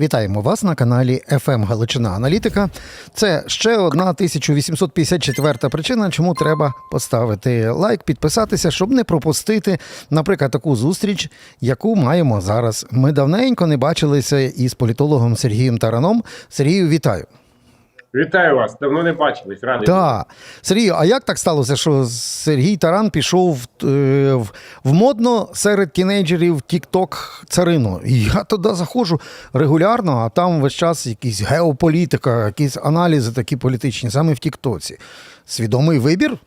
Вітаємо вас на каналі FM Галичина Аналітика. Це ще одна 1854 причина, чому треба поставити лайк, підписатися, щоб не пропустити, наприклад, таку зустріч, яку маємо зараз. Ми давненько не бачилися із політологом Сергієм Тараном. Сергію, вітаю. Вітаю вас, давно не бачились, радий. Так. Сергію, а як так сталося, що Сергій Таран пішов е, в, в модно серед тінейджерів TikTok царину? І я туди заходжу регулярно, а там весь час якісь геополітика, якісь аналізи такі політичні, саме в Тіктоці. Свідомий вибір?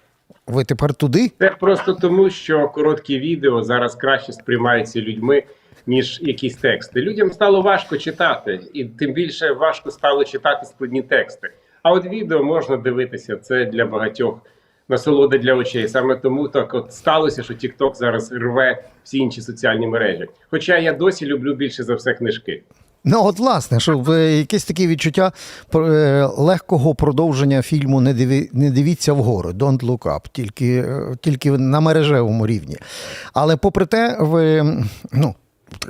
Ви тепер туди? Це просто тому, що короткі відео зараз краще сприймаються людьми, ніж якісь тексти. Людям стало важко читати, і тим більше важко стало читати складні тексти. А от відео можна дивитися, це для багатьох насолода для очей. Саме тому так от сталося, що TikTok зараз рве всі інші соціальні мережі. Хоча я досі люблю більше за все книжки. Ну, от, власне, що в якесь таке відчуття е, легкого продовження фільму Не диві, не дивіться вгору, Don't look up, тільки, е, тільки на мережевому рівні. Але попри те, ви ну.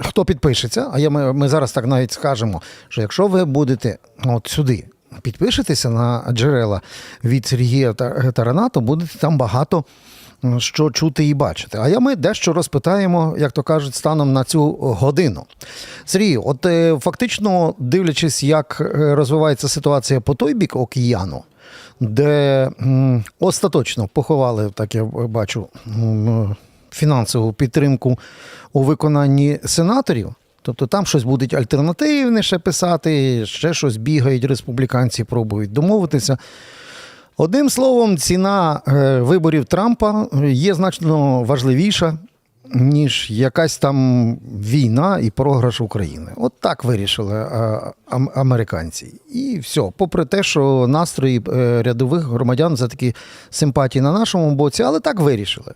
Хто підпишеться, а я, ми, ми зараз так навіть скажемо, що якщо ви будете от сюди підпишетеся на джерела від Сергія Та- Тарана, то будете там багато що чути і бачити. А я ми дещо розпитаємо, як то кажуть, станом на цю годину. Сергію, от е, фактично дивлячись, як е, розвивається ситуація по той бік океану, де м, остаточно поховали, так я бачу, м, фінансову підтримку у виконанні сенаторів. Тобто там щось будуть альтернативніше писати, ще щось бігають республіканці, пробують домовитися. Одним словом, ціна е, виборів Трампа є значно важливіша, ніж якась там війна і програш України. От так вирішили е, американці. І все, попри те, що настрої е, рядових громадян за такі симпатії на нашому боці, але так вирішили.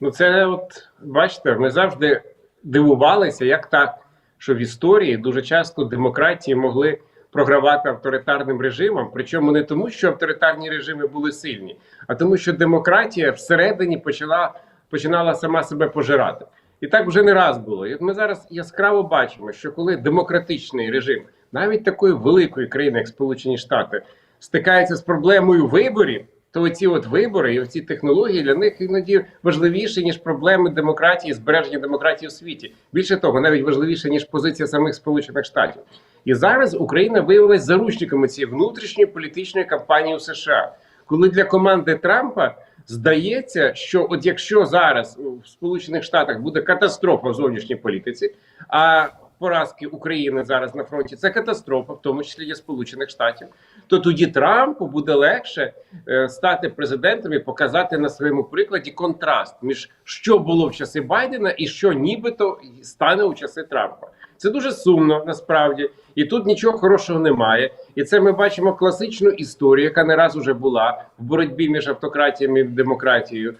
Ну, це от бачите, ми завжди дивувалися, як так, що в історії дуже часто демократії могли програвати авторитарним режимам. Причому не тому, що авторитарні режими були сильні, а тому, що демократія всередині почала починала сама себе пожирати. І так вже не раз було. І ми зараз яскраво бачимо, що коли демократичний режим, навіть такої великої країни, як Сполучені Штати, стикається з проблемою виборів, то оці от вибори і оці технології для них іноді важливіші ніж проблеми демократії, збереження демократії у світі. Більше того, навіть важливіше ніж позиція самих Сполучених Штатів. І зараз Україна виявилась заручниками цієї внутрішньої політичної кампанії у США, коли для команди Трампа здається, що от якщо зараз в Сполучених Штатах буде катастрофа в зовнішній політиці, а поразки України зараз на фронті це катастрофа, в тому числі для Сполучених Штатів, то тоді Трампу буде легше е, стати президентом і показати на своєму прикладі контраст між що було в часи Байдена і що нібито стане у часи Трампа. Це дуже сумно насправді, і тут нічого хорошого немає. І це ми бачимо класичну історію, яка не раз уже була в боротьбі між автократіями і демократією.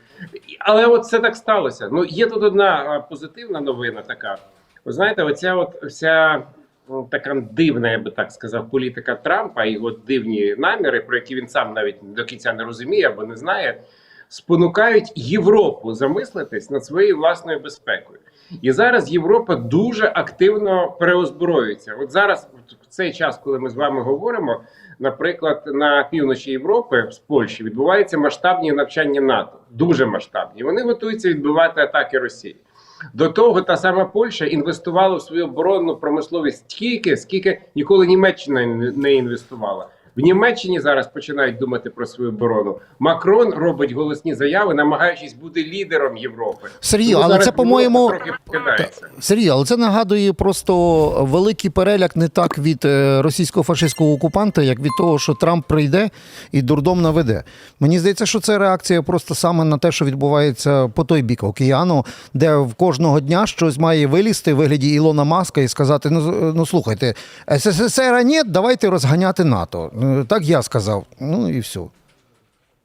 Але от це так сталося. Ну є тут одна позитивна новина така. Ви знаєте, оця от вся така дивна, я би так сказав, політика Трампа його дивні наміри, про які він сам навіть до кінця не розуміє або не знає, спонукають Європу замислитись над своєю власною безпекою. І зараз Європа дуже активно переозброюється. От зараз, в цей час, коли ми з вами говоримо, наприклад, на півночі Європи з Польщі відбуваються масштабні навчання НАТО, дуже масштабні. Вони готуються відбивати атаки Росії. До того та сама Польща інвестувала в свою оборонну промисловість стільки, скільки ніколи Німеччина не- інвестувала. В Німеччині зараз починають думати про свою оборону. Макрон робить голосні заяви, намагаючись бути лідером Європи. Сергій, Тому але це, по-моєму. Сергій, але це нагадує просто великий переляк не так від е, російсько-фашистського окупанта, як від того, що Трамп прийде і дурдом наведе. Мені здається, що це реакція просто саме на те, що відбувається по той бік океану, де в кожного дня щось має вилізти в вигляді Ілона Маска і сказати: ну, ну слухайте, СССР ні, давайте розганяти НАТО. Е, Так я сказав. Ну і все.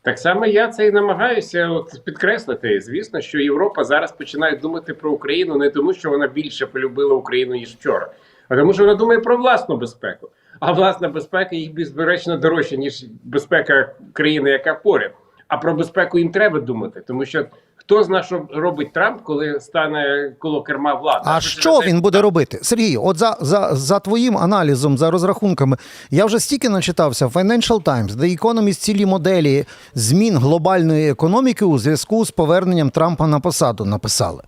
Так само я це і намагаюся підкреслити. Звісно, що Європа зараз починає думати про Україну не тому, що вона більше полюбила Україну ніж вчора, а тому, що вона думає про власну безпеку. А власна безпека їй безперечно дорожча, ніж безпека країни, яка поряд. А про безпеку їм треба думати, тому що Хто знає, що робить Трамп, коли стане коло керма влади? А Що що він буде робити? Сергій, от за, за, за твоїм аналізом, за розрахунками, я вже стільки начитався. Financial Times, The Economist цілі моделі змін глобальної економіки у зв'язку з поверненням Трампа на посаду написали.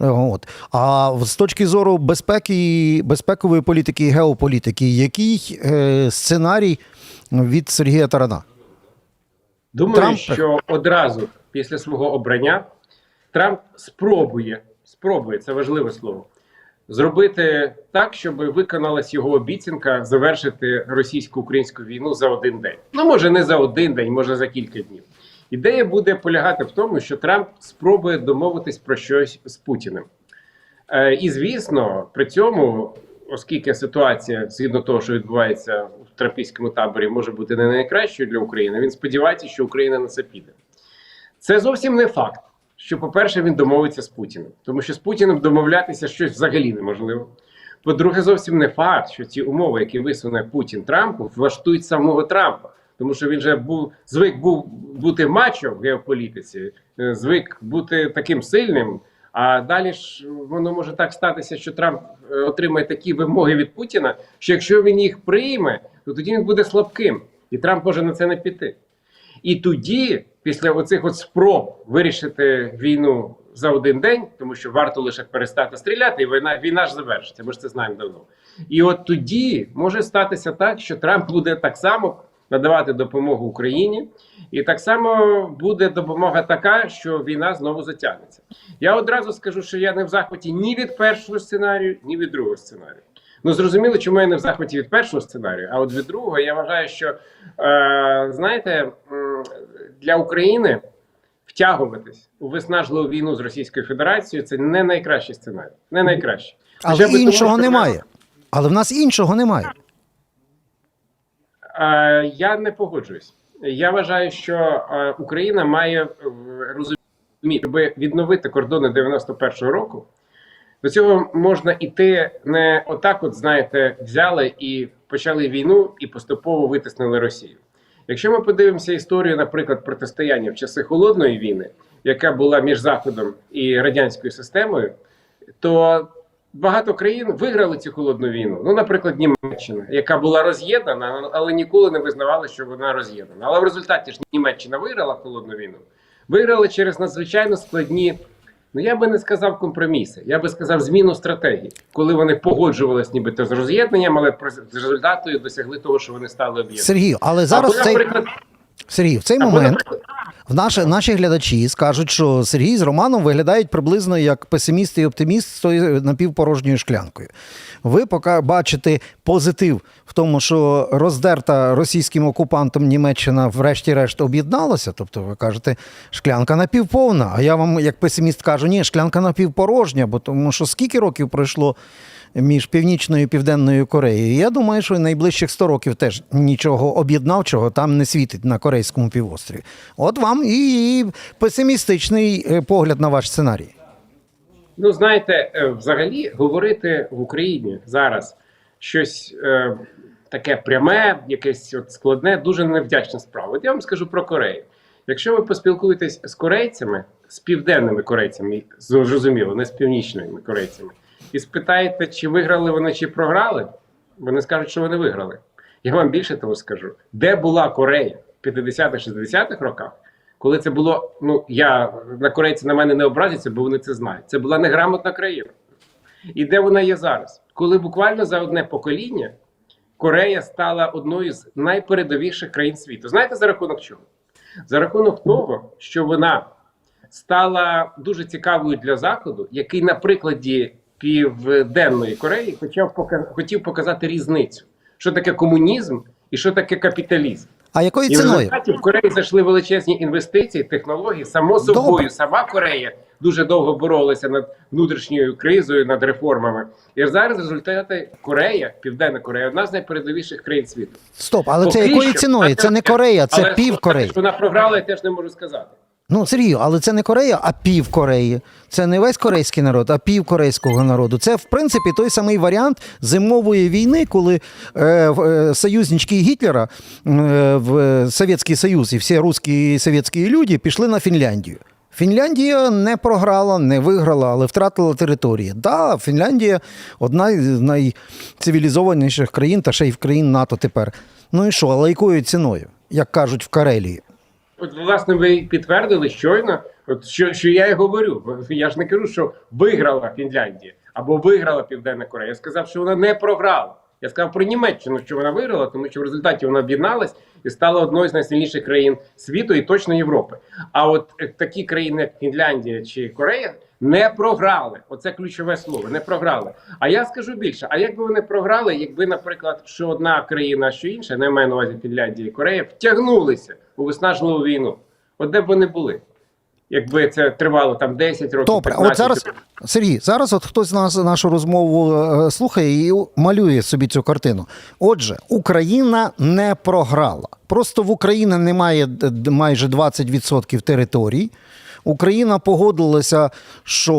Е, От. А з точки зору безпеки, безпекової політики і геополітики, який е, сценарій від Сергія Тарана? Думаю, Трамп- що одразу після свого обрання Трамп спробує, спробує, це важливе слово, зробити так, щоб виконалась його обіцянка завершити російсько-українську війну за один день. Ну, може, не за один день, може за кілька днів. Ідея буде полягати в тому, що Трамп спробує домовитись про щось з Путіним. Е, і звісно, при цьому, оскільки ситуація, згідно того, що відбувається в тропійському таборі, може бути не найкращою для України, він сподівається, що Україна на це піде. Це зовсім не факт. Що, по-перше, він домовиться з Путіним, тому що з Путіним домовлятися щось взагалі неможливо. По-друге, зовсім не факт, що ці умови, які висуне Путін Трампу, влаштують самого Трампа. Тому що він же був звик був бути мачо в геополітиці, е, звик бути таким сильним. А далі ж воно може так статися, що Трамп е, отримає такі вимоги від Путіна, що якщо він їх прийме, то тоді він буде слабким, і Трамп може на це не піти. І тоді, після оцих от спроб вирішити війну за один день, тому що варто лише перестати стріляти, і війна, війна ж завершиться. Ми ж це знаємо давно. І от тоді може статися так, що Трамп буде так само надавати допомогу Україні, і так само буде допомога така, що війна знову затягнеться. Я одразу скажу, що я не в захваті ні від першого сценарію, ні від другого сценарію. Ну зрозуміло, чому я не в захваті від першого сценарію, а от від другого я вважаю, що е, знаєте, для України втягуватись у виснажливу війну з Російською Федерацією це не найкращий сценарій. Не найкращий. Але Хоча тому, іншого що немає. Але в нас іншого немає. Я не погоджуюсь. Я вважаю, що Україна має е, розуміти, щоб відновити кордони 91-го року. До цього можна іти не отак, от знаєте, взяли і почали війну і поступово витиснили Росію. Якщо ми подивимося історію, наприклад, протистояння в часи холодної війни, яка була між Заходом і радянською системою, то багато країн виграли цю холодну війну. Ну, наприклад, Німеччина, яка була роз'єднана, але ніколи не визнавала, що вона роз'єднана. Але в результаті ж Німеччина виграла холодну війну. Виграли через надзвичайно складні. Ну, я би не сказав компроміси, я би сказав зміну стратегії, коли вони погоджувалися нібито з роз'єднанням, але з результатою досягли того, що вони стали об'єднаними. Сергію, але зараз Або, цей наприклад, Сергій, в цей або, момент наприклад, в наші, наші глядачі скажуть, що Сергій з Романом виглядають приблизно як песиміст і оптиміст з тою напівпорожньою шклянкою. Ви поки бачите позитив в тому, що роздерта російським окупантом Німеччина врешті-решт об'єдналася. Тобто, ви кажете, шклянка напівповна. А я вам, як песиміст, кажу, ні, шклянка напівпорожня, бо тому що скільки років пройшло між Північною і Південною Кореєю. Я думаю, що найближчих 100 років теж нічого об'єднавчого там не світить на Корейському півострові. От вам і песимістичний е, погляд на ваш сценарій. Ну, знаєте, е, взагалі говорити в Україні зараз щось е, таке пряме, якесь от складне, дуже невдячна справа. От я вам скажу про Корею. Якщо ви поспілкуєтесь з корейцями, з південними корейцями, зрозуміло, не з північними корейцями, і спитаєте, чи виграли вони, чи програли, вони скажуть, що вони виграли. Я вам більше того скажу, де була Корея в 50-60-х роках, коли це було, ну я на корейці на мене не образяться, бо вони це знають. Це була неграмотна країна. І де вона є зараз? Коли буквально за одне покоління Корея стала одною з найпередовіших країн світу. Знаєте за рахунок чого? За рахунок того, що вона стала дуже цікавою для Заходу, який на прикладі Південної Кореї хотів, пока- хотів показати різницю, що таке комунізм і що таке капіталізм. А якою І ціною? в Кореї зайшли величезні інвестиції, технології. Само собою, Добре. сама Корея дуже довго боролася над внутрішньою кризою, над реформами. І зараз результати Корея, Південна Корея, одна з найпередовіших країн світу. Стоп, але це якою що. ціною? Це не Корея, це Але пів Кореї. що Вона програла, я теж не можу сказати. Ну, Сергію, але це не Корея, а пів Кореї. Це не весь корейський народ, а пів корейського народу. Це, в принципі, той самий варіант зимової війни, коли е, е, союзнички Гітлера е, в Совєтський Союз і всі русські і совєтські люди пішли на Фінляндію. Фінляндія не програла, не виграла, але втратила території. Да, Фінляндія одна із найцивілізованіших країн, та ще й в країн НАТО тепер. Ну і що, але якою ціною, як кажуть в Карелії? От, власне, ви підтвердили щойно, от що, що я і говорю. Я ж не кажу, що виграла Фінляндія або виграла Південна Корея. Я сказав, що вона не програла. Я сказав про Німеччину, що вона виграла, тому що в результаті вона об'єдналась і стала одною з найсильніших країн світу і точно Європи. А от е, такі країни, як Фінляндія чи Корея, не програли. Оце ключове слово. Не програли. А я скажу більше: а як би вони програли, якби, наприклад, що одна країна, що інша, не маю на увазі Фінляндія і Корея, втягнулися у виснажливу війну? От де б вони були? Якби це тривало там 10 років. Добре, 15 от зараз, років. Сергій, зараз от хтось з нас нашу розмову е, слухає і малює собі цю картину. Отже, Україна не програла. Просто в Україні немає майже 20% територій. Україна погодилася, що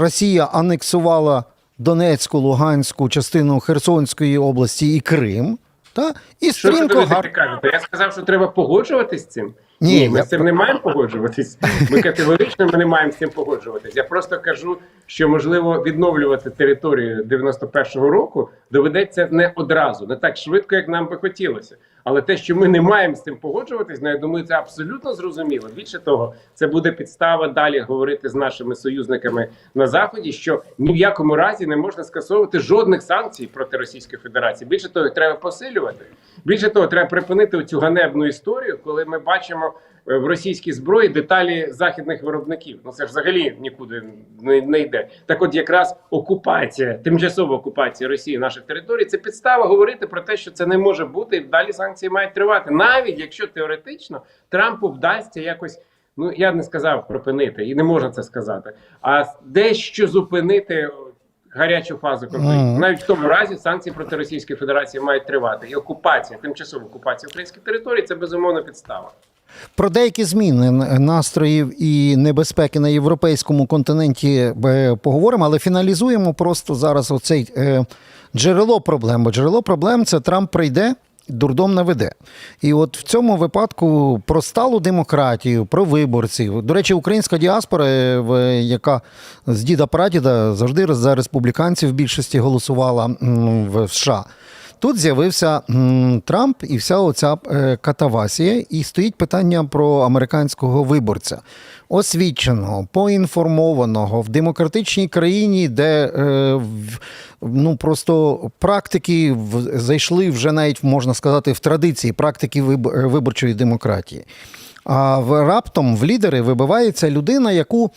Росія анексувала Донецьку, Луганську, частину Херсонської області і Крим. Та? І Що ви кажете? Я сказав, що треба погоджуватись з цим. Ні, ми я з цим не маємо погоджуватись. Ми категорично ми не маємо з цим погоджуватись. Я просто кажу, що можливо відновлювати територію 91-го року доведеться не одразу, не так швидко, як нам би хотілося. Але те, що ми не маємо з цим погоджуватись, ну, я думаю, це абсолютно зрозуміло. Більше того, це буде підстава далі говорити з нашими союзниками на заході, що ні в якому разі не можна скасовувати жодних санкцій проти Російської Федерації. Більше того, їх треба посилювати. Більше того, треба припинити цю ганебну історію, коли ми бачимо в російській зброї деталі західних виробників. Ну це ж взагалі нікуди не, не йде. Так, от якраз окупація, тимчасова окупація Росії наших територій, це підстава говорити про те, що це не може бути, і далі санкції мають тривати, навіть якщо теоретично Трампу вдасться якось. Ну я не сказав припинити, і не можна це сказати. А дещо зупинити гарячу фазу конфлікту. Навіть в тому разі санкції проти Російської Федерації мають тривати. І окупація, тимчасова окупація українських територій це безумовно підстава. Про деякі зміни настроїв і небезпеки на європейському континенті е, поговоримо, але фіналізуємо просто зараз оцей е, джерело проблем. Бо джерело проблем це Трамп прийде. Дурдом наведе. І от в цьому випадку про сталу демократію, про виборців. До речі, українська діаспора, е, яка з діда прадіда завжди за республіканців в більшості голосувала в США. Тут з'явився Трамп і вся оця е, катавасія, і стоїть питання про американського виборця, освіченого, поінформованого в демократичній країні, де е, ну просто практики зайшли вже навіть можна сказати в традиції практики е, виборчої демократії. А раптом в лідери вибивається людина, яку.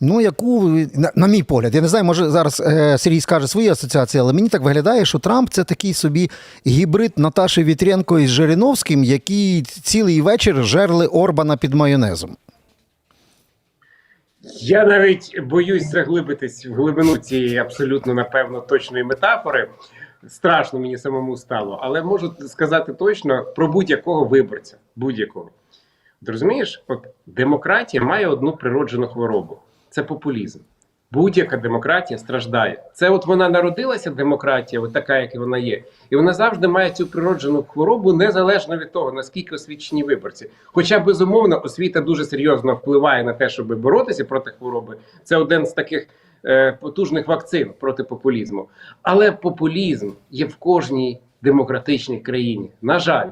Ну, яку, на, на мій погляд, я не знаю, може зараз е, Сергій скаже свої асоціації, але мені так виглядає, що Трамп це такий собі гібрид Наташі Вітренко із Жириновським, які цілий вечір жерли Орбана під майонезом. Я навіть боюсь заглибитись в глибину цієї абсолютно напевно точної метафори. Страшно мені самому стало, але можу сказати точно про будь-якого виборця. Будь-якого. Розумієш, от демократія має одну природжену хворобу це популізм. Будь-яка демократія страждає. Це от вона народилася, демократія, от така, як вона є, і вона завжди має цю природжену хворобу незалежно від того, наскільки освічені виборці. Хоча безумовно освіта дуже серйозно впливає на те, щоб боротися проти хвороби. Це один з таких е, потужних вакцин проти популізму. Але популізм є в кожній демократичній країні. На жаль,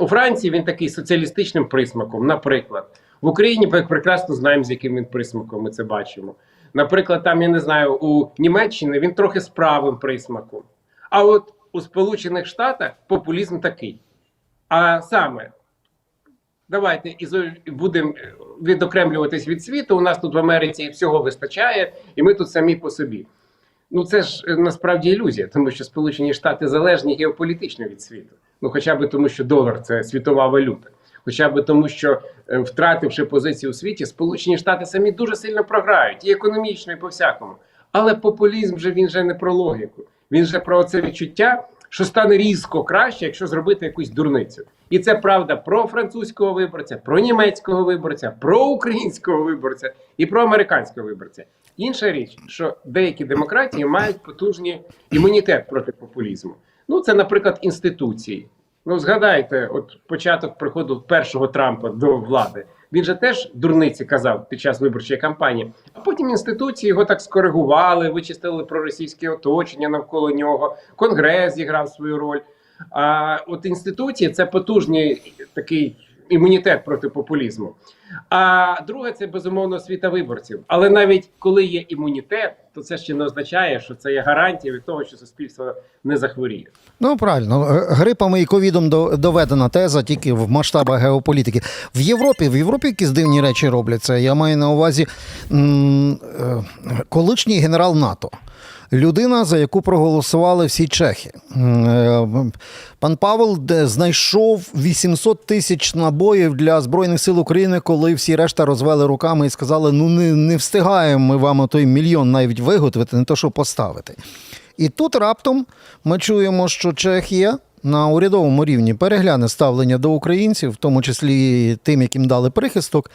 у Франції він такий соціалістичним присмаком, наприклад. В Україні прекрасно знаємо, з яким він присмаком ми це бачимо. Наприклад, там я не знаю, у Німеччині він трохи з правим присмаком. А от у Сполучених Штатах популізм такий. А саме, давайте будемо відокремлюватись від світу. У нас тут в Америці всього вистачає, і ми тут самі по собі. Ну це ж е, насправді ілюзія, тому що Сполучені Штати залежні геополітично від світу. Ну, хоча б тому, що долар це світова валюта. Хоча б тому, що е, втративши позицію у світі, Сполучені Штати самі дуже сильно програють і економічно, і по всякому. Але популізм же він же не про логіку. Він же про це відчуття, що стане різко краще, якщо зробити якусь дурницю. І це правда про французького виборця, про німецького виборця, про українського виборця і про американського виборця. Інша річ, що деякі демократії мають потужний імунітет проти популізму. Ну, це, наприклад, інституції. Ну, згадайте, от початок приходу першого Трампа до влади. Він же теж дурниці казав під час виборчої кампанії. А потім інституції його так скоригували, вичистили проросійське оточення навколо нього. Конгрес зіграв свою роль. А от інституції це потужний такий імунітет проти популізму. А друге, це безумовно освіта виборців. Але навіть коли є імунітет, то це ще не означає, що це є гарантія від того, що суспільство не захворіє. Ну правильно, грипами і ковідом до- доведена теза тільки в масштабах геополітики. В Європі, в Європі якісь дивні речі робляться. Я маю на увазі е, колишній генерал НАТО. Людина, за яку проголосували всі чехи. Е, Пан Павел знайшов 800 тисяч набоїв для Збройних сил України, коли всі решта розвели руками і сказали: ну не, не встигаємо ми вам той мільйон навіть виготовити, не то що поставити. І тут раптом ми чуємо, що Чехія на урядовому рівні перегляне ставлення до українців, в тому числі тим, яким дали прихисток,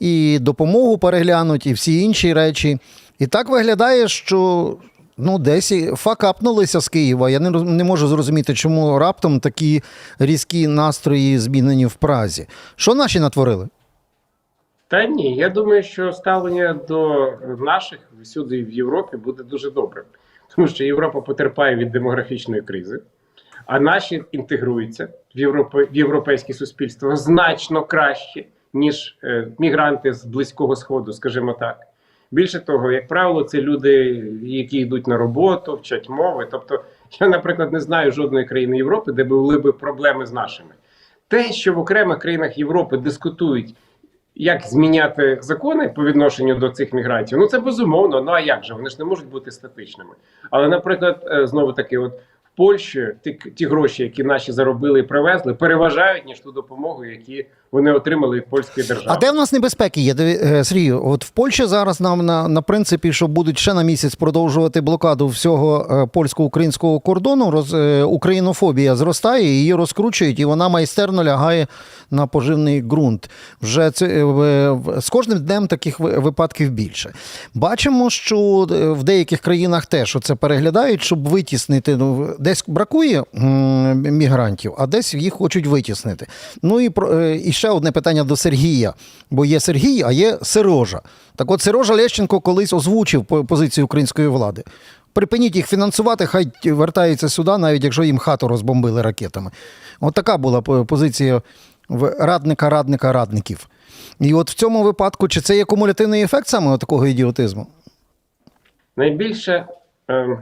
і допомогу переглянуть, і всі інші речі. І так виглядає, що ну, десь факапнулися з Києва. Я не, не можу зрозуміти, чому раптом такі різкі настрої змінені в Празі. Що наші натворили? Та ні, я думаю, що ставлення до наших всюди в Європі буде дуже добре, тому що Європа потерпає від демографічної кризи, а наші інтегруються в, європе, в європейське суспільство значно краще, ніж е, мігранти з близького сходу, скажімо так. Більше того, як правило, це люди, які йдуть на роботу, вчать мови. Тобто, я, наприклад, не знаю жодної країни Європи, де були б проблеми з нашими. Те, що в окремих країнах Європи дискутують як зміняти закони по відношенню до цих мігрантів? Ну це безумовно. Ну а як же? Вони ж не можуть бути статичними. Але, наприклад, е, знову таки, от в Польщі ті, ті гроші, які наші заробили і привезли, переважають ніж ту допомогу, які вони отримали від польської держави. А де в нас небезпеки є? Е, Сергію, от в Польщі зараз нам на, на принципі, що будуть ще на місяць продовжувати блокаду всього е, польсько-українського кордону, роз, е, українофобія зростає, її розкручують, і вона майстерно лягає на поживний ґрунт. Вже це з кожним днем таких випадків більше. Бачимо, що в деяких країнах теж це переглядають, щоб витіснити. Ну, десь бракує мігрантів, а десь їх хочуть витіснити. Ну і про і ще одне питання до Сергія. Бо є Сергій, а є Сирожа. Так от Сирожа Лещенко колись озвучив позицію української влади. Припиніть їх фінансувати, хай вертаються сюди, навіть якщо їм хату розбомбили ракетами. От така була позиція радника, радника, радників. І от в цьому випадку, чи це є кумулятивний ефект саме такого ідіотизму? Найбільше, ем,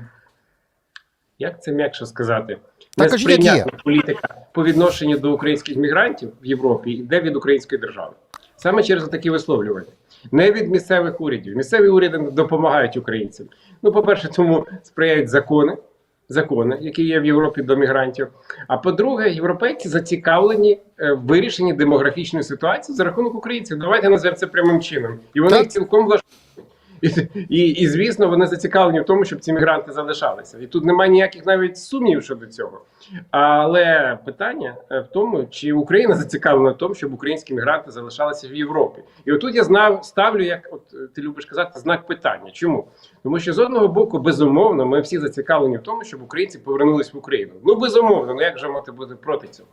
як це м'якше сказати, несприйнятна політика по відношенню до українських мігрантів в Європі йде від української держави. Саме через такі висловлювання. Не від місцевих урядів. Місцеві уряди допомагають українцям. Ну, по-перше, тому сприяють закони, закони, які є в Європі до мігрантів. А по-друге, європейці зацікавлені е, в вирішенні демографічної ситуації за рахунок українців. Давайте назвемо це прямим чином. І вони Так. їх цілком влаштовують. І, і, звісно, вони зацікавлені в тому, щоб ці мігранти залишалися. І тут немає ніяких навіть сумнівів щодо цього. Але питання е, в тому, чи Україна зацікавлена в тому, щоб українські мігранти залишалися в Європі. І отут я знав, ставлю, як от ти любиш казати, знак питання. Чому? Тому що з одного боку, безумовно, ми всі зацікавлені в тому, щоб українці повернулись в Україну. Ну безумовно, ну як же мати бути проти цього?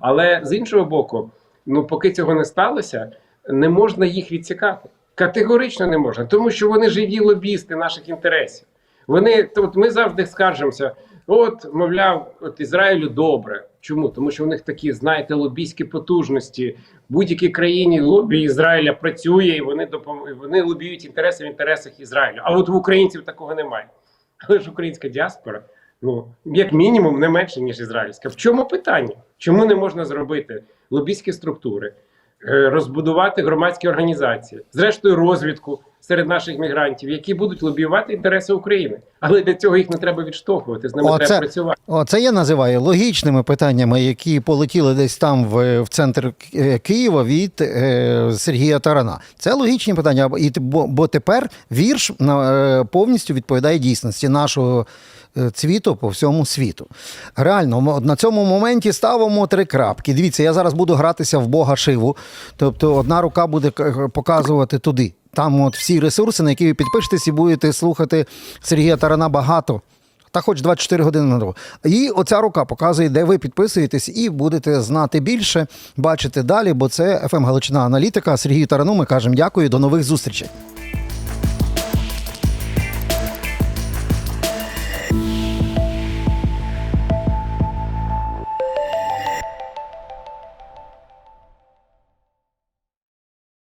Але з іншого боку, ну поки цього не сталося, не можна їх відсікати. Категорично не можна, тому що вони живі лобісти наших інтересів. Вони тут ми завжди скаржимося. От, мовляв, от Ізраїлю добре. Чому? Тому що у них такі, знаєте, лобійські потужності. В будь-якій країні лобі Ізраїля працює, і вони допом... вони лобіюють інтереси в інтересах Ізраїлю. А от в українців такого немає. Але ж українська діаспора, ну як мінімум, не менше ніж ізраїльська. В чому питання? Чому не можна зробити лобійські структури? Е, Розбудувати громадські організації, зрештою, розвідку серед наших мігрантів, які будуть лобіювати інтереси України, але для цього їх не треба відштовхувати, з ними Оце- треба працювати. О, це я називаю логічними питаннями, які полетіли десь там в, в центр е, Києва від е, Сергія Тарана. Це логічні питання, і, бо, бо тепер вірш на, е, повністю відповідає дійсності нашого цвіту по всьому світу. Реально, на цьому моменті ставимо три крапки. Дивіться, я зараз буду гратися в Бога Шиву. Тобто одна рука буде показувати туди. Там от всі ресурси, на які ви підпишетесь і будете слухати Сергія Тарана багато Та хоч 24 години на добу. І оця рука показує, де ви підписуєтесь, і будете знати більше, бачити далі, бо це ФМ Галичина Аналітика. Сергію Тарану ми кажемо дякую, до нових зустрічей.